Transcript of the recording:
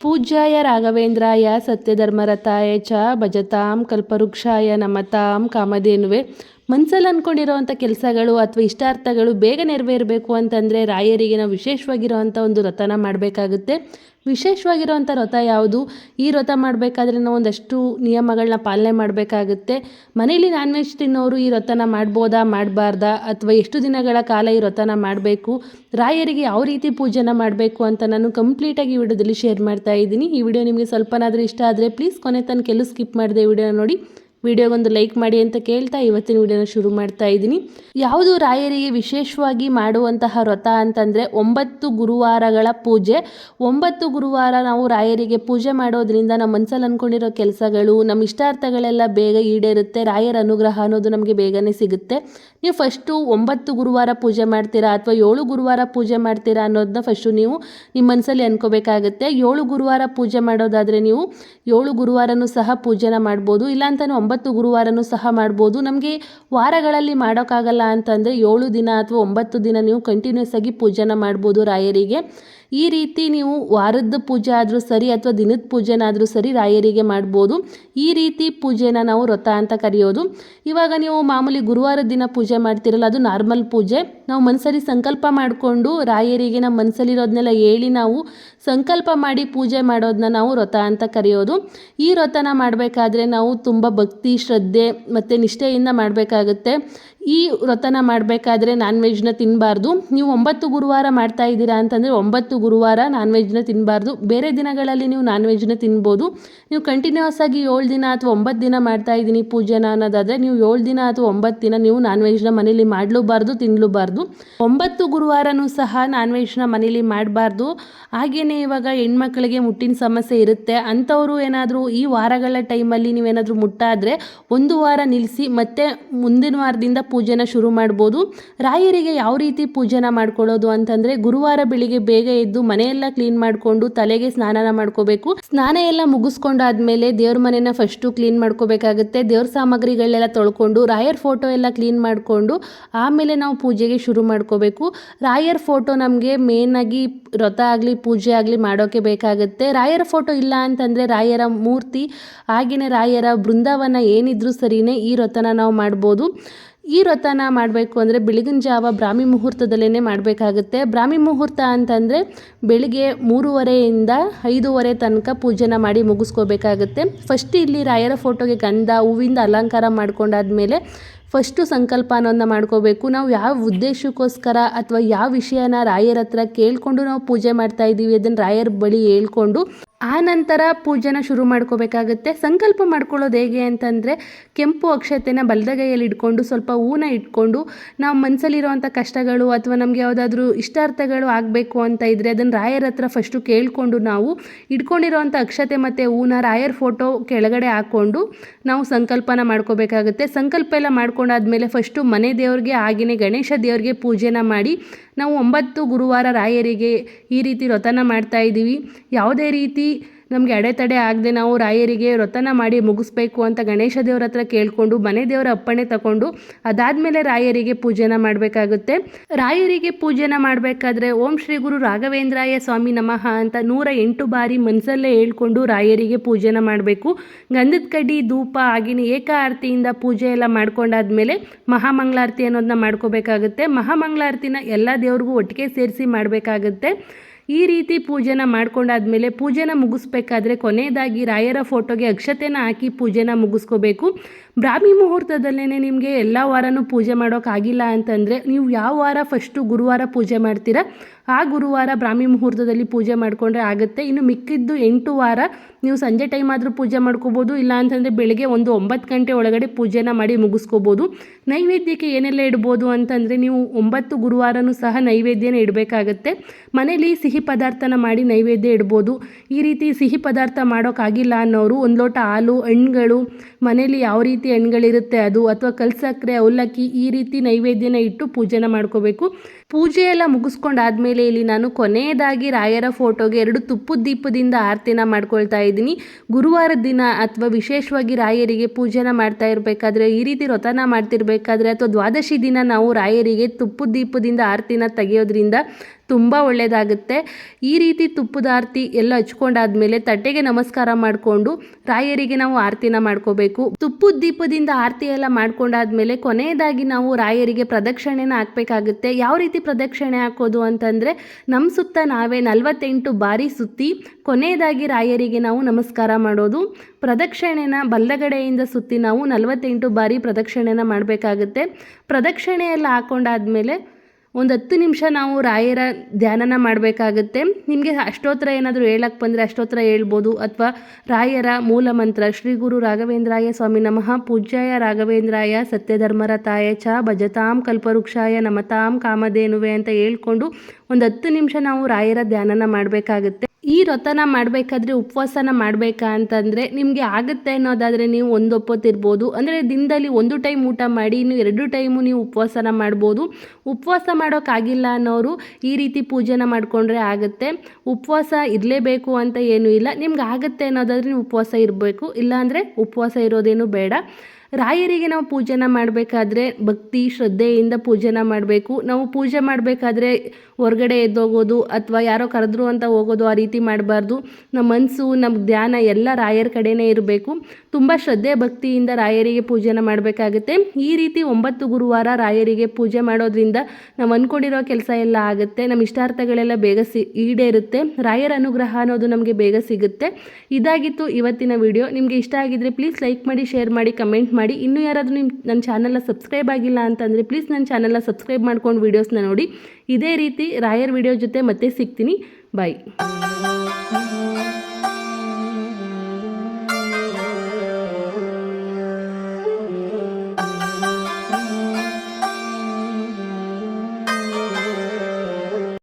ಪೂಜ್ಯಾಯ ರಾಘವೇಂದ್ರಾಯ ಸತ್ಯಧರ್ಮರತಾಯ ಚ ಭಜತಾಂ ಕಲ್ಪವೃಕ್ಷಾಯ ನಮತಾಂ ಕಾಮಧೇನುವೆ ಮನ್ಸಲ್ಲಿ ಅಂದ್ಕೊಂಡಿರೋವಂಥ ಕೆಲಸಗಳು ಅಥವಾ ಇಷ್ಟಾರ್ಥಗಳು ಬೇಗ ನೆರವೇರಬೇಕು ಅಂತಂದರೆ ರಾಯರಿಗೆ ನಾವು ವಿಶೇಷವಾಗಿರೋವಂಥ ಒಂದು ವ್ರತನ ಮಾಡಬೇಕಾಗುತ್ತೆ. ವಿಶೇಷವಾಗಿರೋವಂಥ ರಥ ಯಾವುದು? ಈ ವ್ರತ ಮಾಡಬೇಕಾದ್ರೆ ನಾವು ಒಂದಷ್ಟು ನಿಯಮಗಳನ್ನ ಪಾಲನೆ ಮಾಡಬೇಕಾಗುತ್ತೆ. ಮನೇಲಿ ನಾನ್ ವೆಜ್ ತಿನ್ನೋರು ಈ ವ್ರತನ ಮಾಡ್ಬೋದಾ, ಮಾಡಬಾರ್ದಾ? ಅಥವಾ ಎಷ್ಟು ದಿನಗಳ ಕಾಲ ಈ ವ್ರತನ ಮಾಡಬೇಕು? ರಾಯರಿಗೆ ಯಾವ ರೀತಿ ಪೂಜೆನ ಮಾಡಬೇಕು ಅಂತ ನಾನು ಕಂಪ್ಲೀಟಾಗಿ ಈ ವಿಡಿಯೋದಲ್ಲಿ ಶೇರ್ ಮಾಡ್ತಾ ಇದ್ದೀನಿ. ಈ ವಿಡಿಯೋ ನಿಮಗೆ ಸ್ವಲ್ಪನಾದರೂ ಇಷ್ಟ ಆದರೆ ಪ್ಲೀಸ್ ಕೊನೆ ತನಕ ಕೆಲವು ಸ್ಕಿಪ್ ಮಾಡಿದೆ ವಿಡಿಯೋನ ನೋಡಿ. ವಿಡಿಯೋಗೊಂದು ಲೈಕ್ ಮಾಡಿ ಅಂತ ಕೇಳ್ತಾ ಇವತ್ತಿನ ವಿಡಿಯೋನ ಶುರು ಮಾಡ್ತಾ ಇದ್ದೀನಿ. ಯಾವುದು ರಾಯರಿಗೆ ವಿಶೇಷವಾಗಿ ಮಾಡುವಂತಹ ವ್ರತ ಅಂತಂದರೆ ಒಂಬತ್ತು ಗುರುವಾರಗಳ ಪೂಜೆ. ಒಂಬತ್ತು ಗುರುವಾರ ನಾವು ರಾಯರಿಗೆ ಪೂಜೆ ಮಾಡೋದ್ರಿಂದ ನಮ್ಮ ಮನಸ್ಸಲ್ಲಿ ಅಂದ್ಕೊಂಡಿರೋ ಕೆಲಸಗಳು, ನಮ್ಮ ಇಷ್ಟಾರ್ಥಗಳೆಲ್ಲ ಬೇಗ ಈಡೇರುತ್ತೆ. ರಾಯರ ಅನುಗ್ರಹ ಅನ್ನೋದು ನಮಗೆ ಬೇಗನೆ ಸಿಗುತ್ತೆ. ನೀವು ಫಸ್ಟು ಒಂಬತ್ತು ಗುರುವಾರ ಪೂಜೆ ಮಾಡ್ತೀರಾ ಅಥವಾ ಏಳು ಗುರುವಾರ ಪೂಜೆ ಮಾಡ್ತೀರಾ ಅನ್ನೋದನ್ನ ಫಸ್ಟು ನೀವು ನಿಮ್ಮ ಮನಸ್ಸಲ್ಲಿ ಅನ್ಕೋಬೇಕಾಗುತ್ತೆ. ಏಳು ಗುರುವಾರ ಪೂಜೆ ಮಾಡೋದಾದರೆ ನೀವು ಏಳು ಗುರುವಾರನೂ ಸಹ ಪೂಜೆನ ಮಾಡ್ಬೋದು. ಇಲ್ಲಾಂತನೂ ಒಂಬತ್ತು ಗುರುವಾರನೂ ಸಹ ಮಾಡ್ಬೋದು. ನಮಗೆ ವಾರಗಳಲ್ಲಿ ಮಾಡೋಕ್ಕಾಗಲ್ಲ ಅಂತಂದರೆ ಏಳು ದಿನ ಅಥವಾ ಒಂಬತ್ತು ದಿನ ನೀವು ಕಂಟಿನ್ಯೂಸ್ ಆಗಿ ಪೂಜೆನ ಮಾಡ್ಬೋದು ರಾಯರಿಗೆ. ಈ ರೀತಿ ನೀವು ವಾರದ ಪೂಜೆ ಆದರೂ ಸರಿ ಅಥವಾ ದಿನದ ಪೂಜೆನಾದರೂ ಸರಿ ರಾಯರಿಗೆ ಮಾಡ್ಬೋದು. ಈ ರೀತಿ ಪೂಜೆನ ನಾವು ವ್ರತ ಅಂತ ಕರೆಯೋದು. ಇವಾಗ ನೀವು ಮಾಮೂಲಿ ಗುರುವಾರದ ದಿನ ಪೂಜೆ ಮಾಡ್ತಿರಲ್ಲ, ಅದು ನಾರ್ಮಲ್ ಪೂಜೆ. ನಾವು ಮನಸ್ಸಲ್ಲಿ ಸಂಕಲ್ಪ ಮಾಡಿಕೊಂಡು ರಾಯರಿಗೆ ನಮ್ಮ ಮನಸ್ಸಲ್ಲಿರೋದನ್ನೆಲ್ಲ ಹೇಳಿ ನಾವು ಸಂಕಲ್ಪ ಮಾಡಿ ಪೂಜೆ ಮಾಡೋದನ್ನ ನಾವು ವ್ರತ ಅಂತ ಕರೆಯೋದು. ಈ ವ್ರತನ ಮಾಡಬೇಕಾದ್ರೆ ನಾವು ತುಂಬ ಭಕ್ತಿ ಶ್ರದ್ಧೆ ಮತ್ತು ನಿಷ್ಠೆಯಿಂದ ಮಾಡಬೇಕಾಗುತ್ತೆ. ಈ ವ್ರತನ ಮಾಡಬೇಕಾದ್ರೆ ನಾನ್ ವೆಜ್ನ ತಿನ್ನಬಾರ್ದು ನೀವು ಒಂಬತ್ತು ಗುರುವಾರ ಮಾಡ್ತಾ ಇದ್ದೀರಾ ಅಂತಂದರೆ ಒಂಬತ್ತು ಗುರುವಾರ ನಾನ್ ವೆಜ್ನ ತಿನ್ನಬಾರ್ದು ಬೇರೆ ದಿನಗಳಲ್ಲಿ ನೀವು ನಾನ್ ವೆಜ್ನ ತಿನ್ಬೋದು. ನೀವು ಕಂಟಿನ್ಯೂಸ್ ಆಗಿ ಏಳು ದಿನ ಅಥವಾ ಒಂಬತ್ತು ದಿನ ಮಾಡ್ತಾ ಇದ್ದೀನಿ ಪೂಜೆನ ಅನ್ನೋದಾದರೆ ನೀವು ಏಳು ದಿನ ಅಥವಾ ಒಂಬತ್ತು ದಿನ ನೀವು ನಾನ್ ವೆಜ್ನ ಮನೇಲಿ ಮಾಡಲೂಬಾರ್ದು ತಿನ್ನಲೂಬಾರ್ದು ಒಂಬತ್ತು ಗುರುವಾರನೂ ಸಹ ನಾನ್ ವೆಜ್ನ ಮನೇಲಿ ಮಾಡಬಾರ್ದು. ಹಾಗೆಯೇ ಇವಾಗ ಹೆಣ್ಮಕ್ಳಿಗೆ ಮುಟ್ಟಿನ ಸಮಸ್ಯೆ ಇರುತ್ತೆ. ಅಂಥವರು ಏನಾದರೂ ಈ ವಾರಗಳ ಟೈಮಲ್ಲಿ ನೀವೇನಾದರೂ ಮುಟ್ಟಾದರೆ ಒಂದು ವಾರ ನಿಲ್ಲಿಸಿ ಮತ್ತೆ ಮುಂದಿನ ವಾರದಿಂದ ಪೂಜೆನ ಶುರು ಮಾಡ್ಬೋದು. ರಾಯರಿಗೆ ಯಾವ ರೀತಿ ಪೂಜೆನ ಮಾಡ್ಕೊಳ್ಳೋದು ಅಂತಂದರೆ ಗುರುವಾರ ಬೆಳಿಗ್ಗೆ ಬೇಗ ಎದ್ದು ಮನೆಯೆಲ್ಲ ಕ್ಲೀನ್ ಮಾಡಿಕೊಂಡು ತಲೆಗೆ ಸ್ನಾನನ ಮಾಡ್ಕೋಬೇಕು. ಸ್ನಾನ ಎಲ್ಲ ಮುಗಿಸ್ಕೊಂಡಾದ್ಮೇಲೆ ದೇವ್ರ ಮನೆನ ಫಸ್ಟು ಕ್ಲೀನ್ ಮಾಡ್ಕೋಬೇಕಾಗುತ್ತೆ. ದೇವ್ರ ಸಾಮಗ್ರಿಗಳೆಲ್ಲ ತೊಳ್ಕೊಂಡು ರಾಯರ್ ಫೋಟೋ ಎಲ್ಲ ಕ್ಲೀನ್ ಮಾಡಿಕೊಂಡು ಆಮೇಲೆ ನಾವು ಪೂಜೆಗೆ ಶುರು ಮಾಡ್ಕೋಬೇಕು. ರಾಯರ್ ಫೋಟೋ ನಮಗೆ ಆಗಿ ವ್ರತ ಆಗಲಿ ಪೂಜೆ ಆಗಲಿ ಮಾಡೋಕೆ ಬೇಕಾಗುತ್ತೆ. ರಾಯರ ಫೋಟೋ ಇಲ್ಲ ಅಂತಂದರೆ ರಾಯರ ಮೂರ್ತಿ ಹಾಗೆಯೇ ರಾಯರ ಬೃಂದಾವನ ಏನಿದ್ರೂ ಸರಿಯೇ ಈ ವ್ರತನ ನಾವು ಮಾಡ್ಬೋದು. ಈ ವ್ರತನ ಮಾಡಬೇಕು ಅಂದರೆ ಬೆಳಗಿನ ಜಾವ ಬ್ರಾಹ್ಮಿ ಮುಹೂರ್ತದಲ್ಲೇ ಮಾಡಬೇಕಾಗುತ್ತೆ. ಬ್ರಾಹ್ಮಿ ಮುಹೂರ್ತ ಅಂತಂದರೆ ಬೆಳಿಗ್ಗೆ ಮೂರುವರೆಯಿಂದ ಐದೂವರೆ ತನಕ ಪೂಜೆನ ಮಾಡಿ ಮುಗಿಸ್ಕೋಬೇಕಾಗುತ್ತೆ. ಫಸ್ಟ್ ಇಲ್ಲಿ ರಾಯರ ಫೋಟೋಗೆ ಗಂಧ, ಹೂವಿಂದ ಅಲಂಕಾರ ಮಾಡ್ಕೊಂಡಾದ್ಮೇಲೆ ಫಸ್ಟು ಸಂಕಲ್ಪ ಅನ್ನೋದನ್ನ ಮಾಡ್ಕೋಬೇಕು. ನಾವು ಯಾವ ಉದ್ದೇಶಕ್ಕೋಸ್ಕರ ಅಥವಾ ಯಾವ ವಿಷಯನ ರಾಯರ ಹತ್ರ ಕೇಳಿಕೊಂಡು ನಾವು ಪೂಜೆ ಮಾಡ್ತಾ ಇದ್ದೀವಿ ಅದನ್ನು ರಾಯರ ಬಳಿ ಹೇಳ್ಕೊಂಡು ಆ ನಂತರ ಪೂಜೆನ ಶುರು ಮಾಡ್ಕೋಬೇಕಾಗುತ್ತೆ. ಸಂಕಲ್ಪ ಮಾಡ್ಕೊಳ್ಳೋದು ಹೇಗೆ ಅಂತಂದರೆ, ಕೆಂಪು ಅಕ್ಷತೆನ ಬಲದಗೈಯಲ್ಲಿ ಇಟ್ಕೊಂಡು, ಸ್ವಲ್ಪ ಹೂನ ಇಟ್ಕೊಂಡು, ನಾವು ಮನಸ್ಸಲ್ಲಿರುವಂಥ ಕಷ್ಟಗಳು ಅಥವಾ ನಮಗೆ ಯಾವುದಾದ್ರೂ ಇಷ್ಟಾರ್ಥಗಳು ಆಗಬೇಕು ಅಂತ ಇದ್ದರೆ ಅದನ್ನು ರಾಯರ ಹತ್ರ ಫಸ್ಟು ಕೇಳಿಕೊಂಡು ನಾವು ಇಟ್ಕೊಂಡಿರೋವಂಥ ಅಕ್ಷತೆ ಮತ್ತು ಹೂನ ರಾಯರ್ ಫೋಟೋ ಕೆಳಗಡೆ ಹಾಕ್ಕೊಂಡು ನಾವು ಸಂಕಲ್ಪನ ಮಾಡ್ಕೋಬೇಕಾಗುತ್ತೆ. ಸಂಕಲ್ಪ ಎಲ್ಲ ಮಾಡ್ಕೊಂಡಾದ್ಮೇಲೆ ಫಸ್ಟು ಮನೆ ದೇವ್ರಿಗೆ ಹಾಗೆಯೇ ಗಣೇಶ ದೇವ್ರಿಗೆ ಪೂಜೆನ ಮಾಡಿ ನಾವು ಒಂಬತ್ತು ಗುರುವಾರ ರಾಯರಿಗೆ ಈ ರೀತಿ ವ್ರತನ ಮಾಡ್ತಾ ಇದ್ದೀವಿ. ಯಾವುದೇ ರೀತಿ ನಮಗೆ ಅಡೆತಡೆ ಆಗದೆ ನಾವು ರಾಯರಿಗೆ ವ್ರತನ ಮಾಡಿ ಮುಗಿಸ್ಬೇಕು ಅಂತ ಗಣೇಶ ದೇವರ ಹತ್ರ ಕೇಳಿಕೊಂಡು, ಮನೆ ದೇವರ ಅಪ್ಪಣೆ ತಗೊಂಡು ಅದಾದಮೇಲೆ ರಾಯರಿಗೆ ಪೂಜೆನ ಮಾಡಬೇಕಾಗುತ್ತೆ. ರಾಯರಿಗೆ ಪೂಜೆನ ಮಾಡಬೇಕಾದ್ರೆ ಓಂ ಶ್ರೀ ಗುರು ರಾಘವೇಂದ್ರಾಯ ಸ್ವಾಮಿ ನಮಃ ಅಂತ ನೂರ ಎಂಟು ಬಾರಿ ಮನಸ್ಸಲ್ಲೇ ಹೇಳ್ಕೊಂಡು ರಾಯರಿಗೆ ಪೂಜೆನ ಮಾಡಬೇಕು. ಗಂಧದ ಕಡ್ಡಿ ಧೂಪ, ಆಗಿನ ಏಕ ಆರತಿಯಿಂದ ಪೂಜೆ ಎಲ್ಲ ಮಾಡ್ಕೊಂಡಾದ್ಮೇಲೆ ಮಹಾಮಂಗಳಾರತಿ ಅನ್ನೋದನ್ನ ಮಾಡ್ಕೋಬೇಕಾಗುತ್ತೆ. ಮಹಾಮಂಗಳಾರತಿನ ಎಲ್ಲ ದೇವ್ರಿಗೂ ಒಟ್ಟಿಗೆ ಸೇರಿಸಿ ಮಾಡಬೇಕಾಗುತ್ತೆ. ಈ ರೀತಿ ಪೂಜೆನ ಮಾಡ್ಕೊಂಡಾದ್ಮೇಲೆ ಪೂಜೆನ ಮುಗಿಸ್ಬೇಕಾದ್ರೆ ಕೊನೆಯದಾಗಿ ರಾಯರ ಫೋಟೋಗೆ ಅಕ್ಷತೆನ ಹಾಕಿ ಪೂಜೆನ ಮುಗಿಸ್ಕೋಬೇಕು. ಬ್ರಾಹ್ಮಿ ಮುಹೂರ್ತದಲ್ಲೇ ನಿಮಗೆ ಎಲ್ಲ ವಾರನೂ ಪೂಜೆ ಮಾಡೋಕ್ಕಾಗಿಲ್ಲ ಅಂತಂದರೆ ನೀವು ಯಾವ ವಾರ ಫಸ್ಟು ಗುರುವಾರ ಪೂಜೆ ಮಾಡ್ತೀರಾ? ಆ ಗುರುವಾರ ಬ್ರಾಹ್ಮಿ ಮುಹೂರ್ತದಲ್ಲಿ ಪೂಜೆ ಮಾಡಿಕೊಂಡ್ರೆ ಆಗುತ್ತೆ. ಇನ್ನು ಮಿಕ್ಕಿದ್ದು ಎಂಟು ವಾರ ನೀವು ಸಂಜೆ ಟೈಮ್ ಆದರೂ ಪೂಜೆ ಮಾಡ್ಕೋಬೋದು. ಇಲ್ಲ ಅಂತಂದರೆ ಬೆಳಗ್ಗೆ ಒಂದು ಒಂಬತ್ತು ಗಂಟೆ ಒಳಗಡೆ ಪೂಜೆನ ಮಾಡಿ ಮುಗಿಸ್ಕೋಬೋದು. ನೈವೇದ್ಯಕ್ಕೆ ಏನೆಲ್ಲ ಇಡ್ಬೋದು ಅಂತಂದರೆ ನೀವು ಒಂಬತ್ತು ಗುರುವಾರನೂ ಸಹ ನೈವೇದ್ಯನ ಇಡಬೇಕಾಗತ್ತೆ. ಮನೇಲಿ ಸಿಹಿ ಪದಾರ್ಥನ ಮಾಡಿ ನೈವೇದ್ಯ ಇಡ್ಬೋದು. ಈ ರೀತಿ ಸಿಹಿ ಪದಾರ್ಥ ಮಾಡೋಕ್ಕಾಗಿಲ್ಲ ಅನ್ನೋರು ಒಂದು ಲೋಟ ಹಾಲು, ಹಣ್ಣುಗಳು ಮನೇಲಿ ಯಾವ ರೀತಿ ಹಣ್ಗಳಿರುತ್ತೆ ಅದು ಅಥವಾ ಕಲ್ಸಕ್ಕರೆ ಅವಲಕ್ಕಿ ಈ ರೀತಿ ನೈವೇದ್ಯನ ಇಟ್ಟು ಪೂಜೆನ ಮಾಡ್ಕೋಬೇಕು. ಪೂಜೆ ಎಲ್ಲ ಮುಗಿಸ್ಕೊಂಡಾದ್ಮೇಲೆ ಇಲ್ಲಿ ನಾನು ಕೊನೆಯದಾಗಿ ರಾಯರ ಫೋಟೋಗೆ ಎರಡು ತುಪ್ಪದ ದೀಪದಿಂದ ಆರತಿನ ಮಾಡ್ಕೊಳ್ತಾ ಇದ್ದೀನಿ. ಗುರುವಾರದ ದಿನ ಅಥವಾ ವಿಶೇಷವಾಗಿ ರಾಯರಿಗೆ ಪೂಜೆನ ಮಾಡ್ತಾ ಇರಬೇಕಾದ್ರೆ, ಈ ರೀತಿ ವ್ರತನ ಮಾಡ್ತಿರ್ಬೇಕಾದ್ರೆ ಅಥವಾ ದ್ವಾದಶಿ ದಿನ ನಾವು ರಾಯರಿಗೆ ತುಪ್ಪದ ದೀಪದಿಂದ ಆರತಿನ ತೆಗೆಯೋದ್ರಿಂದ ತುಂಬ ಒಳ್ಳೆಯದಾಗುತ್ತೆ ಈ ರೀತಿ ತುಪ್ಪದ ಆರತಿ ಎಲ್ಲ ಹಚ್ಕೊಂಡಾದ್ಮೇಲೆ ತಟ್ಟೆಗೆ ನಮಸ್ಕಾರ ಮಾಡಿಕೊಂಡು ರಾಯರಿಗೆ ನಾವು ಆರತಿನ ಮಾಡ್ಕೋಬೇಕು. ತುಪ್ಪದ ದೀಪದಿಂದ ಆರತಿ ಎಲ್ಲ ಮಾಡ್ಕೊಂಡಾದ್ಮೇಲೆ ಕೊನೆಯದಾಗಿ ನಾವು ರಾಯರಿಗೆ ಪ್ರದಕ್ಷಿಣೆನ ಹಾಕ್ಬೇಕಾಗುತ್ತೆ. ಯಾವ ರೀತಿ ಪ್ರದಕ್ಷಿಣೆ ಹಾಕೋದು ಅಂತಂದರೆ ನಮ್ಮ ಸುತ್ತ ನಾವೇ ನಲವತ್ತೆಂಟು ಬಾರಿ ಸುತ್ತಿ ಕೊನೆಯದಾಗಿ ರಾಯರಿಗೆ ನಾವು ನಮಸ್ಕಾರ ಮಾಡೋದು. ಪ್ರದಕ್ಷಿಣೆನ ಬಲ್ಲಗಡೆಯಿಂದ ಸುತ್ತಿ ನಾವು ನಲವತ್ತೆಂಟು ಬಾರಿ ಪ್ರದಕ್ಷಿಣೆನ ಮಾಡಬೇಕಾಗುತ್ತೆ. ಪ್ರದಕ್ಷಿಣೆ ಎಲ್ಲ ಹಾಕೊಂಡಾದ್ಮೇಲೆ ಒಂದು ಹತ್ತು ನಿಮಿಷ ನಾವು ರಾಯರ ಧ್ಯಾನನ ಮಾಡಬೇಕಾಗುತ್ತೆ. ನಿಮಗೆ ಅಷ್ಟೋತ್ತರ ಏನಾದರೂ ಹೇಳಕ್ಕೆ ಬಂದರೆ ಅಷ್ಟೋತ್ತರ ಹೇಳ್ಬೋದು. ಅಥವಾ ರಾಯರ ಮೂಲ ಮಂತ್ರ ಶ್ರೀ ಗುರು ರಾಘವೇಂದ್ರಾಯ ಸ್ವಾಮಿ ನಮಃ, ಪೂಜ್ಯಾಯ ರಾಘವೇಂದ್ರಾಯ, ಸತ್ಯಧರ್ಮರ ತಾಯ ಚ, ಭಜತಾಂ ಕಲ್ಪವೃಕ್ಷಾಯ ನಮತಾಂ ಕಾಮಧೇನುವೆ ಅಂತ ಹೇಳ್ಕೊಂಡು ಒಂದು ಹತ್ತು ನಿಮಿಷ ನಾವು ರಾಯರ ಧ್ಯಾನನ ಮಾಡಬೇಕಾಗುತ್ತೆ. ಈ ವ್ರತನ ಮಾಡಬೇಕಾದ್ರೆ ಉಪವಾಸನ ಮಾಡಬೇಕಾ ಅಂತಂದರೆ ನಿಮಗೆ ಆಗುತ್ತೆ ಅನ್ನೋದಾದರೆ ನೀವು ಒಂದು ಒಪ್ಪತ್ತಿರ್ಬೋದು. ಅಂದರೆ ದಿನದಲ್ಲಿ ಒಂದು ಟೈಮ್ ಊಟ ಮಾಡಿ, ಇನ್ನು ಎರಡು ಟೈಮು ನೀವು ಉಪವಾಸನ ಮಾಡ್ಬೋದು. ಉಪವಾಸ ಮಾಡೋಕ್ಕಾಗಿಲ್ಲ ಅನ್ನೋರು ಈ ರೀತಿ ಪೂಜೆನ ಮಾಡಿಕೊಂಡ್ರೆ ಆಗುತ್ತೆ. ಉಪವಾಸ ಇರಲೇಬೇಕು ಅಂತ ಏನೂ ಇಲ್ಲ. ನಿಮ್ಗೆ ಆಗುತ್ತೆ ಅನ್ನೋದಾದರೆ ನೀವು ಉಪವಾಸ ಇರಬೇಕು. ಇಲ್ಲಾಂದರೆ ಉಪವಾಸ ಇರೋದೇನು ಬೇಡ. ರಾಯರಿಗೆ ನಾವು ಪೂಜೆನ ಮಾಡಬೇಕಾದ್ರೆ ಭಕ್ತಿ, ಶ್ರದ್ಧೆಯಿಂದ ಪೂಜೆನ ಮಾಡಬೇಕು. ನಾವು ಪೂಜೆ ಮಾಡಬೇಕಾದ್ರೆ ಹೊರಗಡೆ ಎದ್ದೋಗೋದು ಅಥವಾ ಯಾರೋ ಕರೆದ್ರು ಅಂತ ಹೋಗೋದು ಆ ರೀತಿ ಮಾಡಬಾರ್ದು. ನಮ್ಮ ಮನಸ್ಸು ನಮ್ಮ ಧ್ಯಾನ ಎಲ್ಲ ರಾಯರ ಕಡೆನೇ ಇರಬೇಕು. ತುಂಬ ಶ್ರದ್ಧೆ, ಭಕ್ತಿಯಿಂದ ರಾಯರಿಗೆ ಪೂಜೆನ ಮಾಡಬೇಕಾಗುತ್ತೆ. ಈ ರೀತಿ ಒಂಬತ್ತು ಗುರುವಾರ ರಾಯರಿಗೆ ಪೂಜೆ ಮಾಡೋದ್ರಿಂದ ನಾವು ಅಂದ್ಕೊಂಡಿರೋ ಕೆಲಸ ಎಲ್ಲ ಆಗುತ್ತೆ. ನಮ್ಮ ಇಷ್ಟಾರ್ಥಗಳೆಲ್ಲ ಬೇಗ ಸಿ, ಈಡೇರುತ್ತೆ. ರಾಯರ ಅನುಗ್ರಹ ಅನ್ನೋದು ನಮಗೆ ಬೇಗ ಸಿಗುತ್ತೆ. ಇದಾಗಿತ್ತು ಇವತ್ತಿನ ವಿಡಿಯೋ. ನಿಮಗೆ ಇಷ್ಟ ಆಗಿದ್ರೆ ಪ್ಲೀಸ್ ಲೈಕ್ ಮಾಡಿ, ಶೇರ್ ಮಾಡಿ, ಕಮೆಂಟ್ ಮಾಡಿ. ಇನ್ನೂ ಯಾರಾದರೂ ನಿಮ್ಮ ನನ್ನ ಚಾನಲ್ನ ಸಬ್ಸ್ಕ್ರೈಬ್ ಆಗಿಲ್ಲ ಅಂತಂದರೆ ಪ್ಲೀಸ್ ನನ್ನ ಚಾನಲ್ನ ಸಬ್ಸ್ಕ್ರೈಬ್ ಮಾಡ್ಕೊಂಡು ವೀಡಿಯೋಸ್ನ ನೋಡಿ. ಇದೇ ರೀತಿ ರಾಯರ್ ವಿಡಿಯೋ ಜೊತೆ ಮತ್ತೆ ಸಿಗ್ತೀನಿ. ಬಾಯ್